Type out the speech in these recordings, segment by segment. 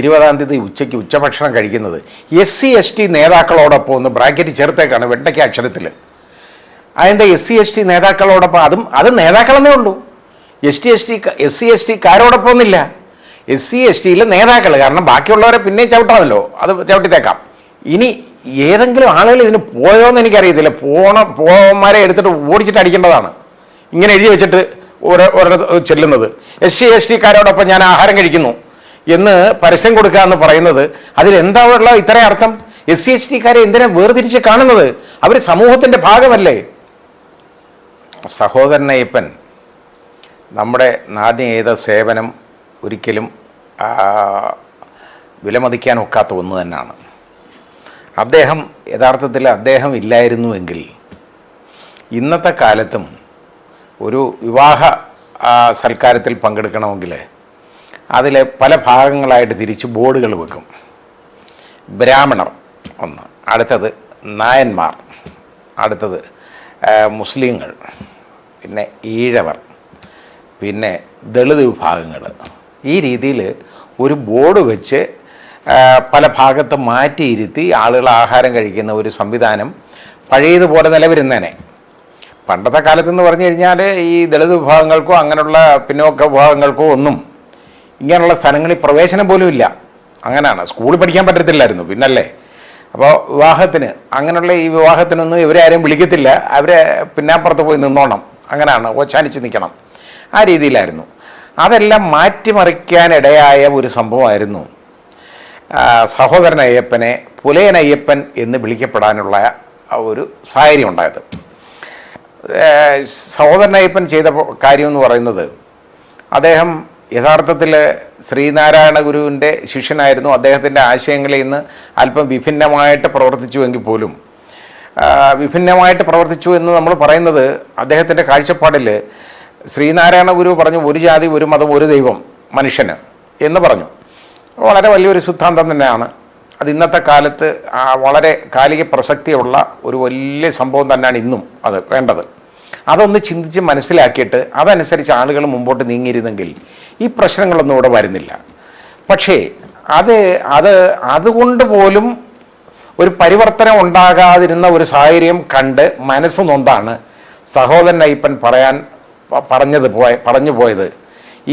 ഇരുപതാം തീയതി ഉച്ചയ്ക്ക് ഉച്ചഭക്ഷണം കഴിക്കുന്നത്. എസ് സി എസ് ടി നേതാക്കളോടൊപ്പം ഒന്ന് ബ്രാക്കറ്റ് ചേർത്തേക്കാണ് വെണ്ടയ്ക്ക അക്ഷരത്തിൽ അതിന്റെ എസ് സി എസ് ടി നേതാക്കളോടൊപ്പം? അതും അത് നേതാക്കളെന്നേ ഉള്ളൂ. S T S T S C S T കാരോടൊപ്പം ഒന്നില്ല എസ് സി എസ് ടിയിലെ നേതാക്കൾ കാരണം ബാക്കിയുള്ളവരെ പിന്നെയും ചവിട്ടാമല്ലോ. അത് ചവിട്ടിത്തേക്കാം. ഇനി ഏതെങ്കിലും ആളുകൾ ഇതിന് പോയോന്ന് എനിക്കറിയത്തില്ല. പോണ പോകന്മാരെ എടുത്തിട്ട് ഓടിച്ചിട്ട് അടിക്കേണ്ടതാണ്. ഇങ്ങനെ എഴുതി വെച്ചിട്ട് ഓരോ ഓരോ ചെല്ലുന്നത്. എസ് സി എസ് ടിക്കാരോടൊപ്പം ഞാൻ ആഹാരം കഴിക്കുന്നു. എന്ന് പരസ്യം കൊടുക്കുക എന്ന് പറയുന്നത് അതിലെന്താ ഉള്ള ഇത്രയും അർത്ഥം? എസ് സി എസ് ടിക്കാരെ എന്തിനാ വേർതിരിച്ച് കാണുന്നത്? അവർ സമൂഹത്തിന്റെ ഭാഗമല്ലേ? സഹോദരനയ്യപ്പൻ നമ്മുടെ നാടിന് ചെയ്ത സേവനം ഒരിക്കലും വിലമതിക്കാൻ ഒക്കാത്ത ഒന്ന് തന്നെയാണ്. അദ്ദേഹം യഥാർത്ഥത്തിൽ അദ്ദേഹം ഇല്ലായിരുന്നുവെങ്കിൽ ഇന്നത്തെ കാലത്തും ഒരു വിവാഹ സൽക്കാരത്തിൽ പങ്കെടുക്കണമെങ്കിൽ അതിൽ പല ഭാഗങ്ങളായിട്ട് തിരിച്ച് ബോർഡുകൾ വെക്കും. ബ്രാഹ്മണർ ഒന്ന്. അടുത്തത് നായന്മാർ. അടുത്തത് മുസ്ലിങ്ങൾ. പിന്നെ ഈഴവർ. പിന്നെ ദളിത് വിഭാഗങ്ങൾ. ഈ രീതിയിൽ ഒരു ബോർഡ് വെച്ച് പല ഭാഗത്ത് മാറ്റിയിരുത്തി ആളുകൾ ആഹാരം കഴിക്കുന്ന ഒരു സംവിധാനം പഴയതുപോലെ നിലവിരുന്നേനെ. പണ്ടത്തെ കാലത്തെന്ന് പറഞ്ഞു കഴിഞ്ഞാൽ ഈ ദളിത് വിഭാഗങ്ങൾക്കോ അങ്ങനെയുള്ള പിന്നോക്ക വിഭാഗങ്ങൾക്കോ ഒന്നും ഇങ്ങനെയുള്ള സ്ഥലങ്ങളിൽ പ്രവേശനം പോലും ഇല്ല. അങ്ങനെയാണ് സ്കൂളിൽ പഠിക്കാൻ പറ്റത്തില്ലായിരുന്നു പിന്നല്ലേ? അപ്പോൾ വിവാഹത്തിന് അങ്ങനെയുള്ള ഈ വിവാഹത്തിനൊന്നും ഇവരെ ആരെയും വിളിക്കത്തില്ല. അവരെ പിന്നാപ്പുറത്ത് പോയി നിന്നോണം. അങ്ങനെയാണ് ഓച്ചാനിച്ച് നിൽക്കണം ആ രീതിയിലായിരുന്നു. അതെല്ലാം മാറ്റിമറിക്കാനിടയായ ഒരു സംഭവമായിരുന്നു. സഹോദരൻ അയ്യപ്പനെ പുലയൻ അയ്യപ്പൻ എന്ന് വിളിക്കപ്പെടാനുള്ള ഒരു സാഹചര്യം ഉണ്ടായത്. സഹോദരൻ അയ്യപ്പൻ ചെയ്ത കാര്യം എന്ന് പറയുന്നത് അദ്ദേഹം യഥാർത്ഥത്തിൽ ശ്രീനാരായണ ഗുരുവിന്റെ ശിഷ്യനായിരുന്നു. അദ്ദേഹത്തിന്റെ ആശയങ്ങളിൽ നിന്ന് അല്പം വിഭിന്നമായിട്ട് പ്രവർത്തിച്ചുവെങ്കിൽ പോലും. വിഭിന്നമായിട്ട് പ്രവർത്തിച്ചു എന്ന് നമ്മൾ പറയുന്നത് അദ്ദേഹത്തിന്റെ കാഴ്ചപ്പാടിൽ ശ്രീനാരായണ ഗുരു പറഞ്ഞു ഒരു ജാതി ഒരു മതം ഒരു ദൈവം മനുഷ്യന് എന്ന് പറഞ്ഞു. വളരെ വലിയൊരു സിദ്ധാന്തം തന്നെയാണ്. അത് ഇന്നത്തെ കാലത്ത് വളരെ കാലിക പ്രസക്തിയുള്ള ഒരു വലിയ സംഭവം തന്നെയാണ് ഇന്നും അത് വേണ്ടത്. അതൊന്ന് ചിന്തിച്ച് മനസ്സിലാക്കിയിട്ട് അതനുസരിച്ച് ആളുകൾ മുമ്പോട്ട് നീങ്ങിയിരുന്നെങ്കിൽ ഈ പ്രശ്നങ്ങളൊന്നും ഇവിടെ വരുന്നില്ല. പക്ഷേ അത് അത് അതുകൊണ്ട് പോലും ഒരു പരിവർത്തനം ഉണ്ടാകാതിരുന്ന ഒരു സാഹചര്യം കണ്ട് മനസ്സ് നൊന്താണ് സഹോദരൻ അയ്യപ്പൻ പറയാൻ പറഞ്ഞത് പോയ പറഞ്ഞു പോയത്.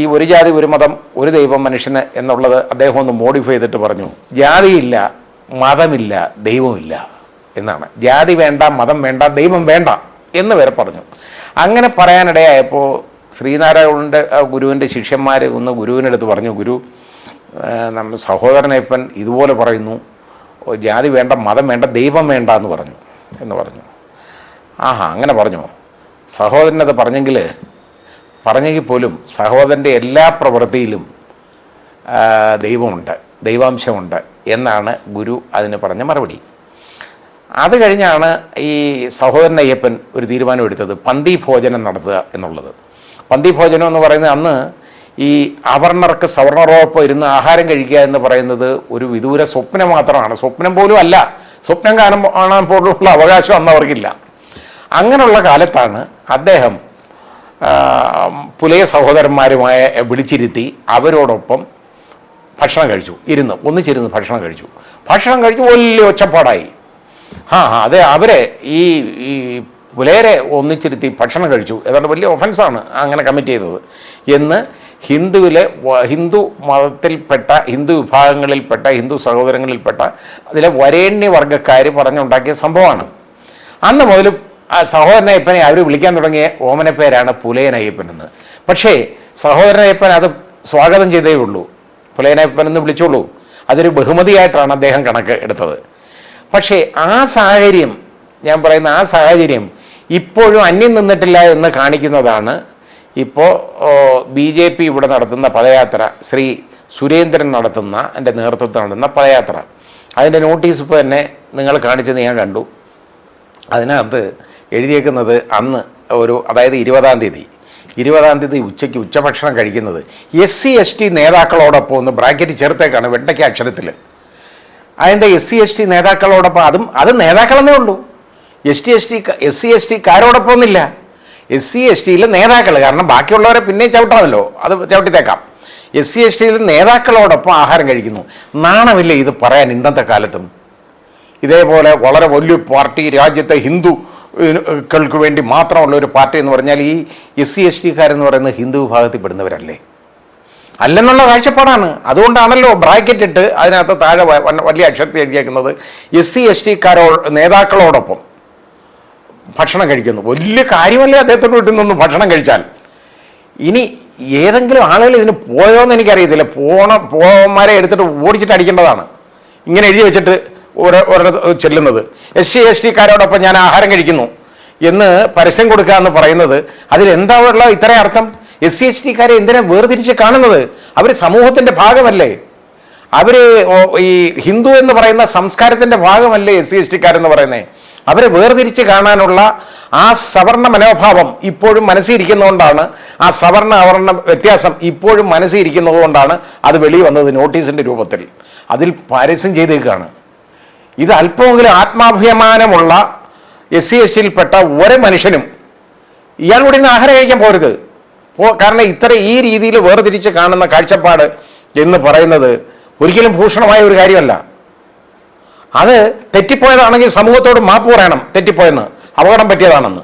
ഈ ഒരു ജാതി ഒരു മതം ഒരു ദൈവം മനുഷ്യന് എന്നുള്ളത് അദ്ദേഹം ഒന്ന് മോഡിഫൈ ചെയ്തിട്ട് പറഞ്ഞു. ജാതിയില്ല മതമില്ല ദൈവമില്ല എന്നാണ്. ജാതി വേണ്ട മതം വേണ്ട ദൈവം വേണ്ട എന്ന് വരെ പറഞ്ഞു. അങ്ങനെ പറയാനിടയായപ്പോൾ ശ്രീനാരായണന്റെ ഗുരുവിന്റെ ശിഷ്യന്മാർ ഒന്ന് ഗുരുവിനടുത്ത് പറഞ്ഞു ഗുരു നമ്മൾ സഹോദരനയ്യപ്പൻ ഇതുപോലെ പറയുന്നു ജാതി വേണ്ട മതം വേണ്ട ദൈവം വേണ്ട എന്ന് പറഞ്ഞു എന്ന് പറഞ്ഞു. ആഹാ അങ്ങനെ പറഞ്ഞു? സഹോദരനത് പറഞ്ഞെങ്കിൽ പറഞ്ഞെങ്കിൽ പോലും സഹോദരന്റെ എല്ലാ പ്രവൃത്തിയിലും ദൈവമുണ്ട് ദൈവാംശമുണ്ട് എന്നാണ് ഗുരു അതിന് പറഞ്ഞ മറുപടി. അത് കഴിഞ്ഞാണ് ഈ സഹോദരൻ അയ്യപ്പൻ ഒരു തീരുമാനമെടുത്തത് പന്തി ഭോജനം നടത്തുക എന്നുള്ളത്. പന്തി ഭോജനം എന്ന് പറയുന്നത് അന്ന് ഈ അവർണർക്ക് സവർണറോടൊപ്പം ഇരുന്ന് ആഹാരം കഴിക്കുക എന്ന് പറയുന്നത് ഒരു വിദൂര സ്വപ്നം മാത്രമാണ്. സ്വപ്നം പോലും അല്ല. സ്വപ്നം കാണാൻ കാണാൻ പോലുള്ള അവകാശം അന്ന് അവർക്കില്ല. അങ്ങനെയുള്ള കാലത്താണ് അദ്ദേഹം പുലയ സഹോദരന്മാരുമായ വിളിച്ചിരുത്തി അവരോടൊപ്പം ഭക്ഷണം കഴിച്ചു. ഇരുന്ന് ഒന്നിച്ചിരുന്ന് ഭക്ഷണം കഴിച്ചു. ഭക്ഷണം കഴിച്ചു വലിയ ഒച്ചപ്പാടായി. ആ, അതെ അവരെ ഈ ഈ പുലയരെ ഒന്നിച്ചിരുത്തി ഭക്ഷണം കഴിച്ചു. ഏതാണ്ട് വലിയ ഒഫൻസാണ് അങ്ങനെ കമ്മിറ്റ് ചെയ്തത്. എന്ന് ഹിന്ദുവിലെ ഹിന്ദു മതത്തിൽപ്പെട്ട ഹിന്ദു വിഭാഗങ്ങളിൽപ്പെട്ട ഹിന്ദു സഹോദരങ്ങളിൽപ്പെട്ട അതിലെ വരേണ്യവർഗക്കാർ പറഞ്ഞുണ്ടാക്കിയ സംഭവമാണ്. അന്ന് മുതൽ സഹോദരനയ്യപ്പനെ അവർ വിളിക്കാൻ തുടങ്ങിയ ഓമനപ്പേരാണ് പുലയനയ്യപ്പൻ എന്ന് പക്ഷേ സഹോദരനയ്യപ്പൻ അത് സ്വാഗതം ചെയ്തേ ഉള്ളൂ. പുലയനയ്യപ്പൻ എന്ന് വിളിച്ചോളൂ. അതൊരു ബഹുമതിയായിട്ടാണ് അദ്ദേഹം കണക്ക് എടുത്തത്. പക്ഷേ ആ സാഹചര്യം ഞാൻ പറയുന്ന ആ സാഹചര്യം ഇപ്പോഴും അന്യം നിന്നിട്ടില്ല എന്ന് കാണിക്കുന്നതാണ് ഇപ്പോൾ ബി ജെ പി ഇവിടെ നടത്തുന്ന പദയാത്ര ശ്രീ സുരേന്ദ്രൻ നടത്തുന്ന എന്റെ നേതൃത്വത്തിൽ നടത്തുന്ന പദയാത്ര. അതിന്റെ നോട്ടീസ് ഇപ്പോൾ തന്നെ നിങ്ങൾ കാണിച്ചത് ഞാൻ കണ്ടു. അതിനകത്ത് എഴുതിയേക്കുന്നത് അന്ന് ഒരു അതായത് ഇരുപതാം തീയതി ഇരുപതാം തീയതി ഉച്ചയ്ക്ക് ഉച്ചഭക്ഷണം കഴിക്കുന്നത് എസ് സി എസ് ടി നേതാക്കളോടൊപ്പം ഒന്ന് ബ്രാക്കറ്റ് ചേർത്തേക്കാണ് വെണ്ടയ്ക്ക അക്ഷരത്തിൽ അതിന്റെ എസ് സി എസ് ടി നേതാക്കളോടൊപ്പം അതും അത് നേതാക്കളെന്നേ ഉള്ളൂ. S T S T S C S T കാരോടൊപ്പം ഒന്നില്ല എസ് സി എസ് ടിയിലെ നേതാക്കൾ കാരണം ബാക്കിയുള്ളവരെ പിന്നെയും ചവിട്ടാമല്ലോ. അത് ചവിട്ടിത്തേക്കാം. എസ് സി എസ് ടിയിലെ നേതാക്കളോടൊപ്പം ആഹാരം കഴിക്കുന്നു. നാണമില്ല ഇത് പറയാൻ ഇന്നത്തെ കാലത്തും? ഇതേപോലെ വളരെ വലിയ പാർട്ടി രാജ്യത്തെ ഹിന്ദു ൾക്ക് വേണ്ടി മാത്രമുള്ള ഒരു പാർട്ടി എന്ന് പറഞ്ഞാൽ ഈ എസ് സി എസ് ടിക്കാരെന്ന് പറയുന്നത് ഹിന്ദു വിഭാഗത്തിൽപ്പെടുന്നവരല്ലേ? അല്ലെന്നുള്ള കാഴ്ചപ്പാടാണ്. അതുകൊണ്ടാണല്ലോ ബ്രാക്കറ്റ് ഇട്ട് അതിനകത്ത് താഴെ വലിയ അക്ഷരത്തിൽ എഴുതിയേക്കുന്നത് എസ് സി എസ് ടിക്കാരോ നേതാക്കളോടൊപ്പം. ഭക്ഷണം കഴിക്കുന്നു. വലിയ കാര്യമല്ലേ വീട്ടിൽ നിന്ന് ഭക്ഷണം കഴിച്ചാൽ. ഇനി ഏതെങ്കിലും ആളുകൾ ഇതിന് പോയോന്ന് എനിക്കറിയത്തില്ല. പോണ പോവന്മാരെ എടുത്തിട്ട് ഓടിച്ചിട്ട് അടിക്കേണ്ടതാണ്. ഇങ്ങനെ എഴുതി വെച്ചിട്ട് ഓരോ ഓരോ ചെല്ലുന്നത്. എസ് സി എസ് ടിക്കാരോടൊപ്പം ഞാൻ ആഹാരം കഴിക്കുന്നു. എന്ന് പരസ്യം കൊടുക്കുക എന്ന് പറയുന്നത് അതിലെന്താ ഉള്ള ഇത്ര അർത്ഥം? എസ് സി എസ് ടിക്കാരെ എന്തിനാ വേർതിരിച്ച് കാണുന്നത്? അവർ സമൂഹത്തിന്റെ ഭാഗമല്ലേ? അവർ ഈ ഹിന്ദു എന്ന് പറയുന്ന സംസ്കാരത്തിന്റെ ഭാഗമല്ലേ എസ് സി എസ് ടിക്കാരെന്ന് പറയുന്നത് അവരെ വേർതിരിച്ച് കാണാനുള്ള ആ സവർണ മനോഭാവം ഇപ്പോഴും മനസ്സിരിക്കുന്നതുകൊണ്ടാണ് ആ സവർണ അവർണ വ്യത്യാസം ഇപ്പോഴും മനസ്സിരിക്കുന്നതുകൊണ്ടാണ് അത് വെളി വന്നത് നോട്ടീസിന്റെ രൂപത്തിൽ. അതിൽ പരസ്യം ചെയ്തേക്കാണ്. ഇത് അല്പമെങ്കിലും ആത്മാഭിമാനമുള്ള എസ് സി എസ് ടിയിൽപ്പെട്ട ഒരു മനുഷ്യനും ഇയാൾ ഇന്ന് ആഹാരം കഴിക്കാൻ പോരുത്. കാരണം ഇത്ര ഈ രീതിയിൽ വേർതിരിച്ച് കാണുന്ന കാഴ്ചപ്പാട് എന്ന് പറയുന്നത് ഒരിക്കലും ഭൂഷണമായ ഒരു കാര്യമല്ല. അത് തെറ്റിപ്പോയതാണെങ്കിൽ സമൂഹത്തോട് മാപ്പ് പറയണം തെറ്റിപ്പോയെന്ന്. അപകടം പറ്റിയതാണെന്ന്.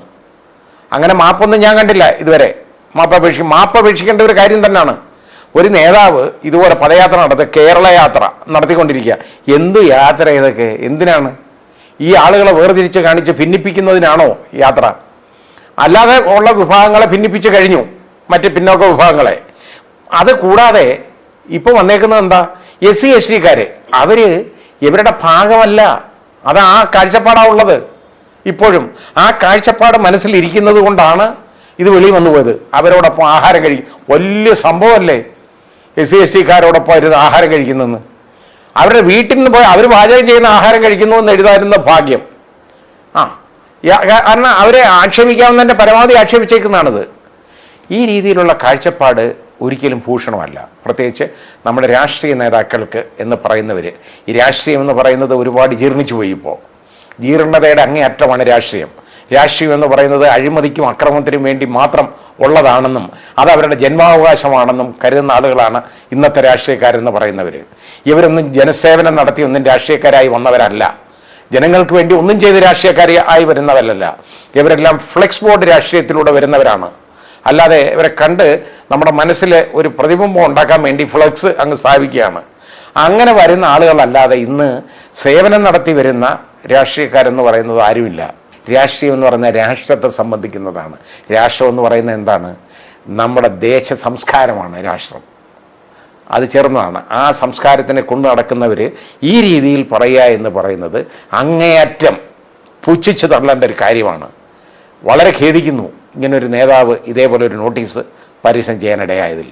അങ്ങനെ മാപ്പൊന്നും ഞാൻ കണ്ടില്ല ഇതുവരെ. മാപ്പ് മാപ്പപേക്ഷിക്കേണ്ട ഒരു കാര്യം തന്നെയാണ്. ഒരു നേതാവ് ഇതുപോലെ പദയാത്ര നടത്ത കേരള യാത്ര നടത്തിക്കൊണ്ടിരിക്കുക. എന്ത് യാത്ര ഇതൊക്കെ? എന്തിനാണ്? ഈ ആളുകളെ വേർതിരിച്ച് കാണിച്ച് ഭിന്നിപ്പിക്കുന്നതിനാണോ യാത്ര? അല്ലാതെ ഉള്ള വിഭാഗങ്ങളെ ഭിന്നിപ്പിച്ച് കഴിഞ്ഞു. മറ്റ് പിന്നോക്ക വിഭാഗങ്ങളെ. അത് കൂടാതെ ഇപ്പം വന്നേക്കുന്നത് എന്താ? എസ് സി എസ് ടിക്കാര്. അവർ ഇവരുടെ ഭാഗമല്ല. അത് ആ കാഴ്ചപ്പാടാണ് ഉള്ളത്. ഇപ്പോഴും ആ കാഴ്ചപ്പാട് മനസ്സിലിരിക്കുന്നത് കൊണ്ടാണ് ഇത് വെളിയിൽ വന്നു പോയത്. അവരോടൊപ്പം ആഹാരം കഴിക്കും വലിയ സംഭവമല്ലേ? എസ് സി എസ് ടിക്കാരോടൊപ്പം അവർ ആഹാരം കഴിക്കുന്നെന്ന്. അവരുടെ വീട്ടിൽ നിന്ന് പോയി അവർ പാചകം ചെയ്യുന്ന ആഹാരം കഴിക്കുന്നു എന്ന് എഴുതായിരുന്ന ഭാഗ്യം. ആ കാരണം അവരെ ആക്ഷേപിക്കാവുന്നതിന്റെ പരമാവധി ആക്ഷേപിച്ചേക്കുന്നതാണിത്. ഈ രീതിയിലുള്ള കാഴ്ചപ്പാട് ഒരിക്കലും ഭൂഷണമല്ല. പ്രത്യേകിച്ച് നമ്മുടെ രാഷ്ട്രീയ നേതാക്കൾക്ക് എന്ന് പറയുന്നവർ ഈ രാഷ്ട്രീയം എന്ന് പറയുന്നത് ഒരുപാട് ജീർണിച്ചു പോയി ഇപ്പോൾ ജീർണതയുടെ അങ്ങേയറ്റമാണ് രാഷ്ട്രീയം. രാഷ്ട്രീയം എന്ന് പറയുന്നത് അഴിമതിക്കും അക്രമത്തിനും വേണ്ടി മാത്രം ഉള്ളതാണെന്നും അത് അവരുടെ ജന്മാവകാശമാണെന്നും കരുതുന്ന ആളുകളാണ് ഇന്നത്തെ രാഷ്ട്രീയക്കാരെന്ന് പറയുന്നവർ ഇവരൊന്നും ജനസേവനം നടത്തി ഒന്നും രാഷ്ട്രീയക്കാരായി വന്നവരല്ല. ജനങ്ങൾക്ക് വേണ്ടി ഒന്നും ചെയ്ത് രാഷ്ട്രീയക്കാരി ആയി വരുന്നവരല്ല. ഇവരെല്ലാം ഫ്ലെക്സ് ബോർഡ് രാഷ്ട്രീയത്തിലൂടെ വരുന്നവരാണ്. അല്ലാതെ ഇവരെ കണ്ട് നമ്മുടെ മനസ്സിൽ ഒരു പ്രതിബിംബം ഉണ്ടാക്കാൻ വേണ്ടി ഫ്ലക്സ് അങ്ങ് സ്ഥാപിക്കുകയാണ്. അങ്ങനെ വരുന്ന ആളുകളല്ലാതെ ഇന്ന് സേവനം നടത്തി വരുന്ന രാഷ്ട്രീയക്കാരെന്ന് പറയുന്നത് ആരുമില്ല. രാഷ്ട്രീയം എന്ന് പറയുന്നത് രാഷ്ട്രത്തെ സംബന്ധിക്കുന്നതാണ്. രാഷ്ട്രം എന്ന് പറയുന്നത് എന്താണ്? നമ്മുടെ ദേശ സംസ്കാരമാണ് രാഷ്ട്രം. അത് ചേർന്നതാണ്. ആ സംസ്കാരത്തിനെ കൊണ്ടു നടക്കുന്നവർ ഈ രീതിയിൽ പറയുക എന്ന് പറയുന്നത് അങ്ങേയറ്റം പുച്ഛിച്ച് തള്ളേണ്ട ഒരു കാര്യമാണ്. വളരെ ഖേദിക്കുന്നു. ഇങ്ങനൊരു നേതാവ് ഇതേപോലെ ഒരു നോട്ടീസ് പരസ്യം ചെയ്യാനിടയായതിൽ